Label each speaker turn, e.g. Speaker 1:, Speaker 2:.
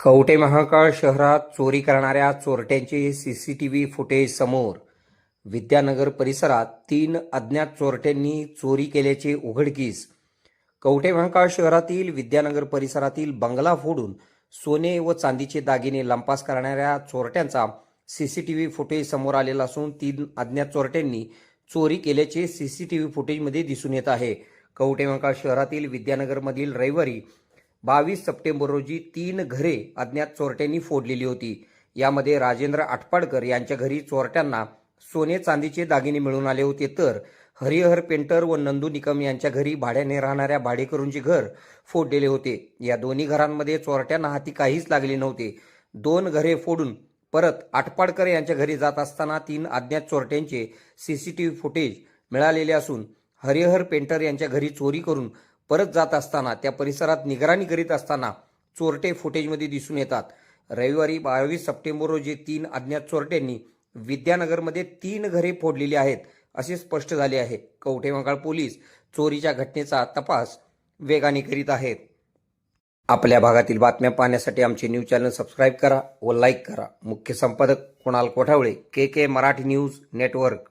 Speaker 1: कवटे महाकाळ शहरात चोरी करणाऱ्या चोरट्यांचे C C T V footage समोर. विद्यानगर परिसरात तीन अज्ञात चोरट्यांनी चोरी केल्याचे उघडकीस. कवटे महाकाळ शहरातील विद्यानगर परिसरातील बंगला फोडून सोने व चांदीचे दागिने लंपास करणाऱ्या चोरट्यांचा C C T V footage समोर आलेला असून तीन अज्ञात चोरट्यांनी चोरी केल्याचे सी सी टी व्ही फुटेजमध्ये दिसून येत आहे. कवटे महाकाळ शहरातील विद्यानगरमधील रविवारी बावीस सप्टेंबर रोजी तीन घरे अज्ञात चोरट्यांनी फोडलेली होती. यामध्ये राजेंद्र आटपाडकर यांच्या घरी चोरट्यांना सोने चांदीचे दागिने मिळून आले होते तर हरिहर पेंटर व नंदू निकम यांच्या घरी भाड्याने राहणाऱ्या भाडेकरूंचे घर फोडलेले होते. या दोन्ही घरांमध्ये चोरट्यांना हाती काहीच लागले नव्हते. दोन घरे फोडून परत आटपाडकर यांच्या घरी जात असताना तीन अज्ञात चोरट्यांचे सीसीटीव्ही फुटेज मिळालेले असून हरिहर पेंटर यांच्या घरी चोरी करून परत जात असताना त्या परिसरात निगराणी करीत असताना चोरटे फुटेजमध्ये दिसून येतात. रविवारी बावीस सप्टेंबर रोजी तीन अज्ञात चोरट्यांनी विद्यानगरमध्ये तीन घरे फोडलेली आहेत असे स्पष्ट झाले आहे. कवठे मंगाळ पोलीस चोरीच्या घटनेचा तपास वेगाने करीत आहेत. आपल्या भागातील बातम्या पाहण्यासाठी आमचे न्यूज चॅनल सबस्क्राईब करा व लाईक करा. मुख्य संपादक Kunal Kothawale K K Marathi news network.